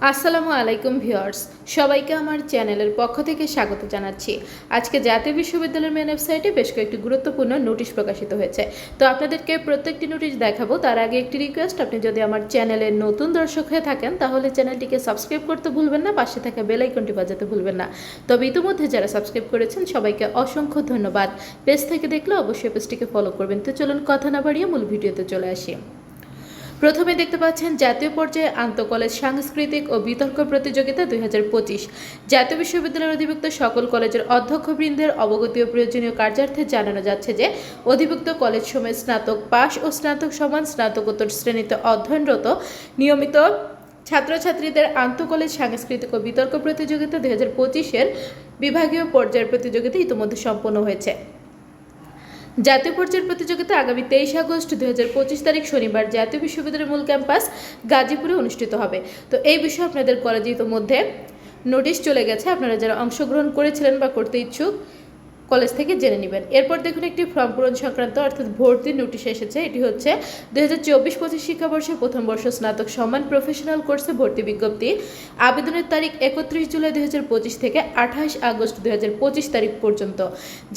আসসালামু আলাইকুম ভিউয়ার্স, সবাইকে আমার চ্যানেলের পক্ষ থেকে স্বাগত জানাচ্ছি। আজকে জাতীয় বিশ্ববিদ্যালয়ের মেন ওয়েবসাইটে বেশ কয়েকটি গুরুত্বপূর্ণ নোটিশ প্রকাশিত হয়েছে। তো আপনাদেরকে প্রত্যেকটি নোটিশ দেখাবো, তার আগে একটি রিকোয়েস্ট আপনি যদি আমার চ্যানেলের নতুন দর্শক হয়ে থাকেন, তাহলে চ্যানেলটিকে সাবস্ক্রাইব করতে ভুলবেন না, পাশে থাকা বেল আইকনটি বাজাতে ভুলবেন না। তবে ইতিমধ্যে যারা সাবস্ক্রাইব করেছেন, সবাইকে অসংখ্য ধন্যবাদ। পেজ থেকে দেখলে অবশ্যই পেজটিকে ফলো করবেন। তো চলুন কথা না বাড়িয়ে মূল ভিডিওতে চলে আসি। প্রথমে দেখতে পাচ্ছেন জাতীয় পর্যায়ে আন্তঃকলেজ সাংস্কৃতিক ও বিতর্ক প্রতিযোগিতা দুই হাজার পঁচিশ। জাতীয় বিশ্ববিদ্যালয়ের অধিভুক্ত সকল কলেজের অধ্যক্ষবৃন্দের অবগতি ও প্রয়োজনীয় কার্যার্থে জানানো যাচ্ছে যে, অধিভুক্ত কলেজ সময় স্নাতক পাশ ও স্নাতক সমান স্নাতকোত্তর শ্রেণীতে অধ্যয়নরত নিয়মিত ছাত্রছাত্রীদের আন্তঃকলেজ সাংস্কৃতিক ও বিতর্ক প্রতিযোগিতা দুই হাজার বিভাগীয় পর্যায়ের প্রতিযোগিতা ইতিমধ্যে সম্পন্ন হয়েছে। জাতীয় পর্যায়ের প্রতিযোগিতা আগামী তেইশ আগস্ট পঁচিশ তারিখ শনিবার জাতীয় বিশ্ববিদ্যালয়ের মূল ক্যাম্পাস গাজীপুরে অনুষ্ঠিত হবে। তো এই বিষয়ে আপনাদের কলেজে মধ্যে নোটিশ চলে গেছে। আপনারা যারা অংশগ্রহণ করেছিলেন বা করতে ইচ্ছুক কলেজ থেকে জেনে নেবেন। এরপর দেখুন একটি ফর্ম পূরণ সংক্রান্ত অর্থাৎ ভর্তির নোটিশ এসেছে। এটি হচ্ছে দুই হাজার চব্বিশ পঁচিশ শিক্ষাবর্ষে প্রথম বর্ষ স্নাতক সমান প্রফেশনাল কোর্সে ভর্তি বিজ্ঞপ্তি। আবেদনের তারিখ একত্রিশ জুলাই দুই হাজার পঁচিশ থেকে আঠাশ আগস্ট দুই হাজার পঁচিশ তারিখ পর্যন্ত।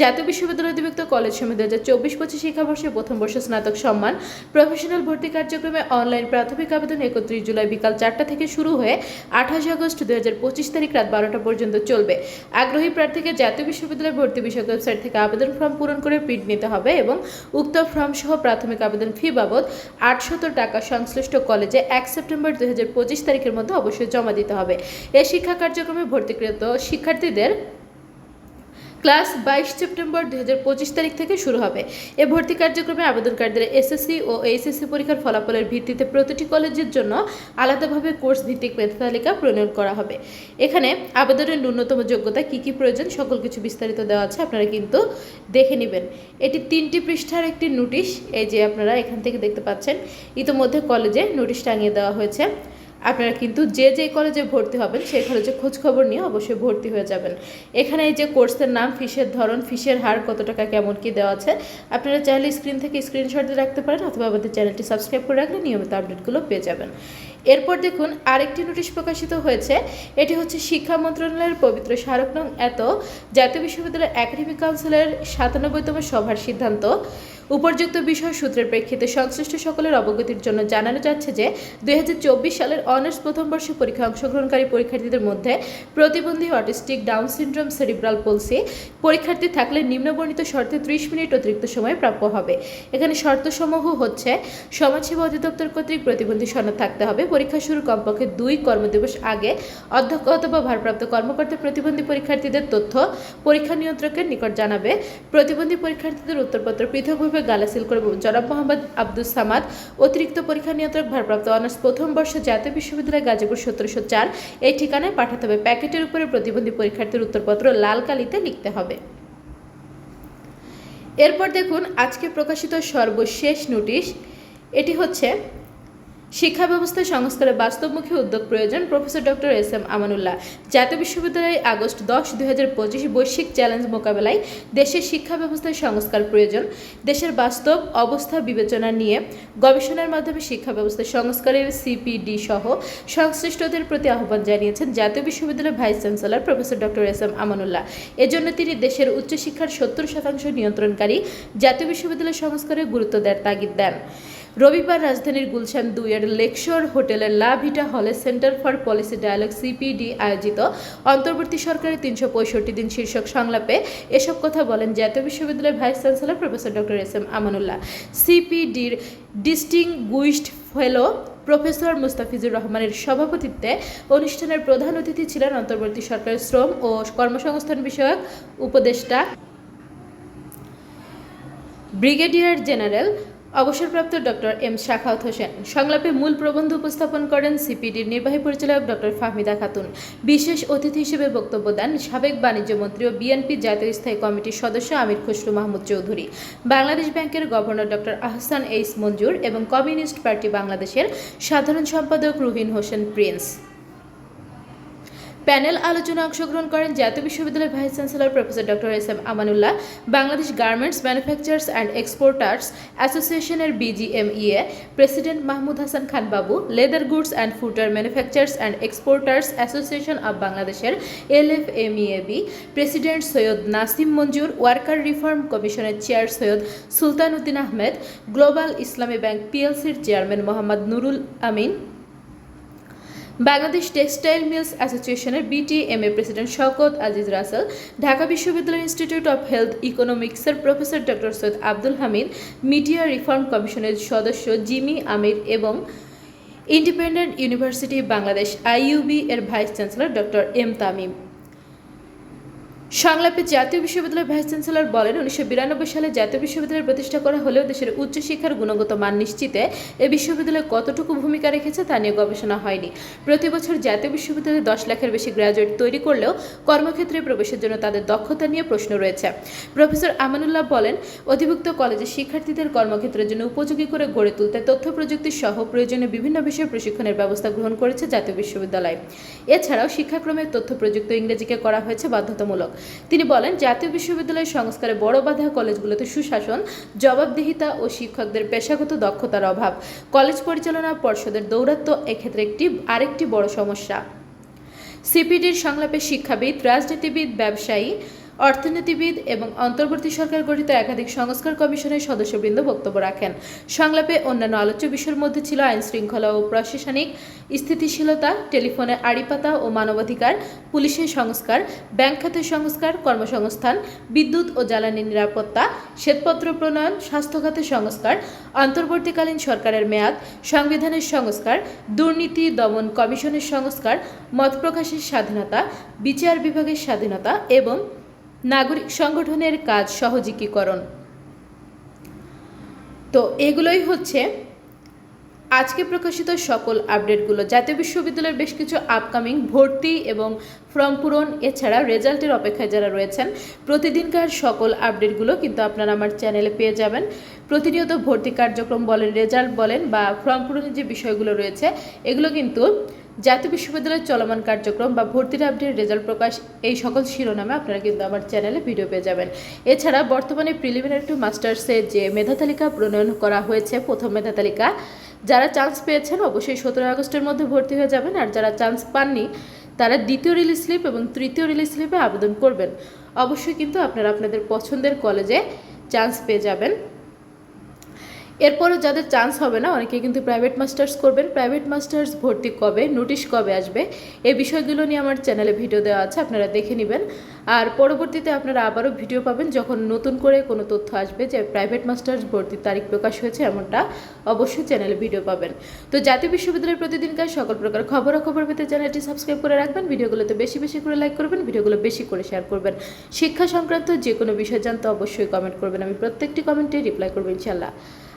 জাতীয় বিশ্ববিদ্যালয় অধিভুক্ত কলেজ সময় দুই হাজার চব্বিশ পঁচিশ শিক্ষাবর্ষে প্রথম বর্ষ স্নাতক সম্মান প্রফেশনাল ভর্তি কার্যক্রমে অনলাইন প্রাথমিক আবেদন একত্রিশ জুলাই বিকাল চারটা থেকে শুরু হয়ে আঠাশ আগস্ট দুই হাজার পঁচিশ তারিখ রাত বারোটা পর্যন্ত চলবে। আগ্রহী প্রার্থীকে জাতীয় বিশ্ববিদ্যালয় ভর্তি বিষয়ক ওয়েবসাইট থেকে আবেদন ফর্ম পূরণ করে প্রিন্ট নিতে হবে এবং উক্ত ফর্ম সহ প্রাথমিক আবেদন ফি বাবদ আটশত টাকা সংশ্লিষ্ট কলেজে এক সেপ্টেম্বর দুই হাজার পঁচিশ তারিখের মধ্যে অবশ্যই জমা দিতে হবে। এ শিক্ষা কার্যক্রমে ভর্তিকৃত শিক্ষার্থীদের ক্লাস বাইশ সেপ্টেম্বর দুই হাজার পঁচিশ তারিখ থেকে শুরু হবে। এ ভর্তি কার্যক্রমে আবেদনকারীদের এসএসসি ও এইচএসসি পরীক্ষার ফলাফলের ভিত্তিতে প্রতিটি কলেজের জন্য আলাদাভাবে কোর্স ভিত্তিক মেধা তালিকা প্রণয়ন করা হবে। এখানে আবেদনের ন্যূনতম যোগ্যতা কী কী প্রয়োজন সকল কিছু বিস্তারিত দেওয়া আছে, আপনারা কিন্তু দেখে নেবেন। এটি তিনটি পৃষ্ঠার একটি নোটিশ, এই যে আপনারা এখান থেকে দেখতে পাচ্ছেন। ইতিমধ্যে কলেজে নোটিশ টাঙিয়ে দেওয়া হয়েছে। আপনারা কিন্তু যে যে কলেজে ভর্তি হবেন, সেই কলেজে খোঁজ খবর নিয়ে অবশ্যই ভর্তি হয়ে যাবেন। এখানে এই যে কোর্সের নাম, ফিসের ধরন, ফিসের হার কত টাকা, কেমন কি দেওয়া আছে, আপনারা চাইলে স্ক্রিন থেকে স্ক্রিনশট দিয়ে রাখতে পারেন অথবা আমাদের চ্যানেলটি সাবস্ক্রাইব করে রাখলে নিয়মিত আপডেটগুলো পেয়ে যাবেন। এরপর দেখুন, আরেকটি নোটিশ প্রকাশিত হয়েছে। এটি হচ্ছে শিক্ষা মন্ত্রণালয়ের পবিত্র স্মারক নং এত, জাতীয় বিশ্ববিদ্যালয়ের একাডেমিক কাউন্সিলের সাতানব্বইতম সভার সিদ্ধান্ত। উপর্যুক্ত বিষয় সূত্রের প্রেক্ষিতে সংশ্লিষ্ট সকলের অবগতির জন্য জানানো যাচ্ছে যে, দুই হাজার চব্বিশ সালের অনার্স প্রথম বর্ষে পরীক্ষা অংশগ্রহণকারী পরীক্ষার্থীদের মধ্যে প্রতিবন্ধী autistic down syndrome cerebral palsy পরীক্ষার্থী থাকলে নিম্নবর্ণিত শর্তে ত্রিশ মিনিট অতিরিক্ত সময় প্রাপ্য হবে। এখানে শর্তসমূহ হচ্ছে, সমাজসেবা অধিদপ্তর কর্তৃক প্রতিবন্ধী সনদ থাকতে হবে। পরীক্ষা শুরু কমপক্ষে দুই কর্মদিবস আগে। অধ্যক্ষ অথবা ভারপ্রাপ্ত কর্মকর্তা প্রতিবন্ধী পরীক্ষার্থীদের তথ্য পরীক্ষা নিয়ন্ত্রকের নিকট জানাবে। প্রতিবন্ধী পরীক্ষার্থীদের উত্তরপত্র পৃথকভাবে গালাসিল করে জনাব মোহাম্মদ আব্দুল সামাদ, অতিরিক্ত পরীক্ষা নিয়ন্ত্রক ভারপ্রাপ্ত অনার্স প্রথম বর্ষ জাতীয় বিশ্ববিদ্যালয় গাজীপুর সতেরোশো চার এই ঠিকানায় পাঠাতে হবে। প্যাকেটের উপরে প্রতিবন্ধী পরীক্ষার্থীর উত্তরপত্র লাল কালিতে লিখতে হবে। এরপর দেখুন, আজকে প্রকাশিত সর্বশেষ নোটিশ। এটি হচ্ছে শিক্ষা ব্যবস্থা সংস্কারে বাস্তবমুখী উদ্যোগ প্রয়োজন professor doctor S M Amanullah. জাতীয় বিশ্ববিদ্যালয়ে আগস্ট দশ, দুই হাজার পঁচিশ বৈশ্বিক চ্যালেঞ্জ মোকাবেলায় দেশের শিক্ষা ব্যবস্থায় সংস্কার প্রয়োজন। দেশের বাস্তব অবস্থা বিবেচনা নিয়ে গবেষণার মাধ্যমে শিক্ষা ব্যবস্থা সংস্কারের সিপিডি সহ সংশ্লিষ্টদের প্রতি আহ্বান জানিয়েছেন জাতীয় বিশ্ববিদ্যালয়ের vice chancellor professor doctor S M Amanullah. এজন্য তিনি দেশের উচ্চশিক্ষার সত্তর শতাংশ নিয়ন্ত্রণকারী জাতীয় বিশ্ববিদ্যালয় সংস্কারে গুরুত্ব দেওয়ার তাগিদ দেন। রবিবার রাজধানীর গুলশান দুইয়ের লেকশোর হোটেলের লা ভিটা হলে centre for policy dialogue CPD আয়োজিত অন্তর্বর্তী সরকারের তিনশো পঁয়ষট্টি দিন শীর্ষক সংলাপে এসব কথা বলেন জাতীয় বিশ্ববিদ্যালয়ের vice chancellor professor doctor S M Amanullah. সিপিডির distinguished fellow professor Mustafizur রহমানের সভাপতিত্বে অনুষ্ঠানের প্রধান অতিথি ছিলেন অন্তর্বর্তী সরকারের শ্রম ও কর্মসংস্থান বিষয়ক উপদেষ্টা ব্রিগেডিয়ার জেনারেল অবসরপ্রাপ্ত ডক্টর এম শাখাওত হোসেন। সংলাপে মূল প্রবন্ধ উপস্থাপন করেন সিপিডির নির্বাহী পরিচালক ডক্টর ফাহমিদা খাতুন। বিশেষ অতিথি হিসেবে বক্তব্য দেন সাবেক বাণিজ্য মন্ত্রী ও বিএনপি জাতীয় স্থায়ী কমিটির সদস্য আমির খসরু মাহমুদ চৌধুরী। বাংলাদেশ ব্যাংকের governor doctor Ahsan H Mansur এবং কমিউনিস্ট পার্টি বাংলাদেশের সাধারণ সম্পাদক রুহিন হোসেন প্রিন্স। প্যানেল আলোচনা অংশগ্রহণ করেন জাতীয় বিশ্ববিদ্যালয়ের vice chancellor professor doctor S M Amanullah, Bangladesh garments manufacturers and exporters অ্যাসোসিয়েশনের BGMEA president Mahmud Hasan Khan Babu, leather goods and footwear manufacturers and exporters association of বাংলাদেশের L F LFMEAB, president Syed Nasim Manzur, worker reform কমিশনের chair Syed Sultan Uddin Ahmed, global Islami bank পিএলসির chairman Mohammad Nurul Amin Bangladesh textile mills অ্যাসোসিয়েশনের BTMA president Shawkat Aziz Russell, Dhaka বিশ্ববিদ্যালয় institute of health ইকোনমিক্সের professor doctor Syed Abdul Hamid, media reform কমিশনের সদস্য Jimmy Amir এবং independent university Bangladesh IUB এর vice chancellor doctor M Tamim. সংলাপে জাতীয় বিশ্ববিদ্যালয়ের vice chancellor বলেন, উনিশশো বিরানব্বই সালে জাতীয় বিশ্ববিদ্যালয় প্রতিষ্ঠা করা হলেও দেশের উচ্চশিক্ষার গুণগত মান নিশ্চিতে এ বিশ্ববিদ্যালয় কতটুকু ভূমিকা রেখেছে তা নিয়ে গবেষণা হয়নি। প্রতি বছর জাতীয় বিশ্ববিদ্যালয়ে দশ লাখের বেশি গ্র্যাজুয়েট তৈরি করলেও কর্মক্ষেত্রে প্রবেশের জন্য তাদের দক্ষতা নিয়ে প্রশ্ন রয়েছে। প্রফেসর আমানুল্লাহ বলেন, অধিভুক্ত কলেজের শিক্ষার্থীদের কর্মক্ষেত্রের জন্য উপযোগী করে গড়ে তুলতে তথ্য প্রযুক্তি সহ প্রয়োজনীয় বিভিন্ন বিষয়ে প্রশিক্ষণের ব্যবস্থা গ্রহণ করেছে জাতীয় বিশ্ববিদ্যালয়। এছাড়াও শিক্ষাক্রমে তথ্য প্রযুক্তি ইংরেজিকে করা হয়েছে বাধ্যতামূলক। তিনি বলেন, জাতীয় বিশ্ববিদ্যালয়ের সংস্কারে বড় বাধা কলেজগুলোতে সুশাসন, জবাবদিহিতা ও শিক্ষকদের পেশাগত দক্ষতার অভাব। কলেজ পরিচালনা পর্ষদের দৌরাত্ম্য এক্ষেত্রে একটি, আরেকটি বড় সমস্যা। সিপিডির সংলাপে শিক্ষাবিদ, রাজনীতিবিদ, ব্যবসায়ী অর্থনীতিবিদ এবং অন্তর্বর্তী সরকার গঠিত একাধিক সংস্কার কমিশনের সদস্যবৃন্দ বক্তব্য রাখেন। সংলাপে অন্যান্য আলোচ্য বিষয়ের মধ্যে ছিল আইন শৃঙ্খলা ও প্রশাসনিক স্থিতিশীলতা, টেলিফোনে আড়িপাতা ও মানবাধিকার, পুলিশের সংস্কার, ব্যাংক খাতের সংস্কার, কর্মসংস্থান, বিদ্যুৎ ও জ্বালানি নিরাপত্তা, শ্বেতপত্র প্রণয়ন, স্বাস্থ্য খাতের সংস্কার, অন্তর্বর্তীকালীন সরকারের মেয়াদ, সংবিধানের সংস্কার, দুর্নীতি দমন কমিশনের সংস্কার, মত প্রকাশের স্বাধীনতা, বিচার বিভাগের স্বাধীনতা এবং নাগরিক সংগঠনের কাজ সহজীকীকরণ তো এগুলোই হচ্ছে আজকে প্রকাশিত সকল আপডেটগুলো। জাতীয় বিশ্ববিদ্যালয়ের বেশ কিছু আপকামিং ভর্তি এবং ফর্ম পূরণ, এছাড়া রেজাল্টের অপেক্ষায় যারা রয়েছেন, প্রতিদিনকার সকল আপডেটগুলো কিন্তু আপনারা আমার চ্যানেলে পেয়ে যাবেন। প্রতিনিয়ত ভর্তি কার্যক্রম বলেন রেজাল্ট বলেন বা ফর্ম পূরণের যে বিষয়গুলো রয়েছে, এগুলো কিন্তু জাতীয় বিশ্ববিদ্যালয়ের চলমান কার্যক্রম বা ভর্তির আপডেট রেজাল্ট প্রকাশ, এই সকল শিরোনামে আপনারা কিন্তু আমার চ্যানেলে ভিডিও পেয়ে যাবেন। এছাড়া বর্তমানে প্রিলিমিনারি টু মাস্টার্সে যে মেধা তালিকা প্রণয়ন করা হয়েছে, প্রথম মেধা তালিকা, যারা চান্স পেয়েছেন অবশ্যই সতেরো আগস্টের মধ্যে ভর্তি হয়ে যাবেন, আর যারা চান্স পাননি, তারা দ্বিতীয় রিলিজ স্লিপ এবং তৃতীয় রিলিজ স্লিপে আবেদন করবেন। অবশ্যই কিন্তু আপনারা আপনাদের পছন্দের কলেজে চান্স পেয়ে যাবেন। এরপরে যাদের চান্স হবে না, অনেকে কিন্তু প্রাইভেট মাস্টার্স করবেন। প্রাইভেট মাস্টার্স ভর্তি কবে নোটিশ কবে আসবে, এই বিষয়গুলো নিয়ে আমার চ্যানেলে ভিডিও দেওয়া আছে, আপনারা দেখে নেবেন। আর পরবর্তীতে আপনারা আবারও ভিডিও পাবেন যখন নতুন করে কোনো তথ্য আসবে যে প্রাইভেট মাস্টার্স ভর্তির তারিখ প্রকাশ হয়েছে এমনটা অবশ্যই চ্যানেলে ভিডিও পাবেন। তো জাতীয় বিশ্ববিদ্যালয়ের প্রতিদিনকার সকল প্রকার খবরাখবর পেতে চ্যানেলটি সাবস্ক্রাইব করে রাখবেন, ভিডিওগুলোতে বেশি বেশি করে লাইক করবেন, ভিডিওগুলো বেশি করে শেয়ার করবেন। শিক্ষা সংক্রান্ত যে কোনো বিষয় জানতে অবশ্যই কমেন্ট করবেন, আমি প্রত্যেকটি কমেন্টে রিপ্লাই করব ইনশাল্লাহ